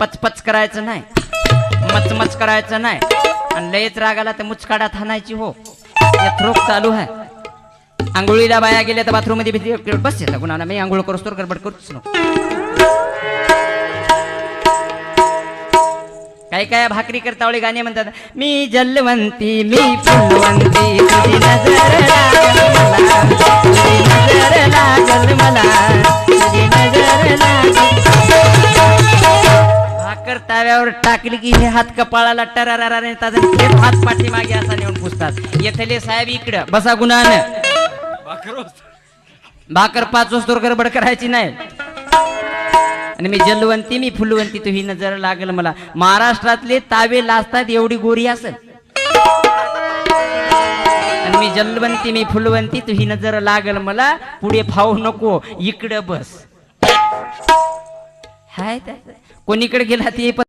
पचपच करायचं नाही. मचमच करायचं नाही. आणि लयच रागाला तर मुचकाडात हाणायची हो. यथरोक चालू आहे. आंघोळीला बाया गेल्या तर बाथरूममध्ये भीती बस येतं कुणाला. मी आंघोळ करूस तर गडबड करूच नको. काय काय भाकरी करतावळी गाणे म्हणतात. मी जलवंती मी फुलवंती तुझी नजर भाकर ताव्यावर टाकली की हे हात कपाळाला टरारा नेतात आणि थेट हात पाठीमागे असा नेऊन पुसतात. येथले साहेब इकडं बसा गुणानं. भाकर पाच वस्तूर गडबड करायची नाही. आणि मी जलवंती मी फुलवंती तुही नजर लागल मला. महाराष्ट्रातले तावे लाजतात एवढी गोरी असं आणि मी जलवंती मी फुलवंती तुही नजर लागल मला. पुढे फावू नको इकडं बस. हाय कोणीकडे गेला ते पण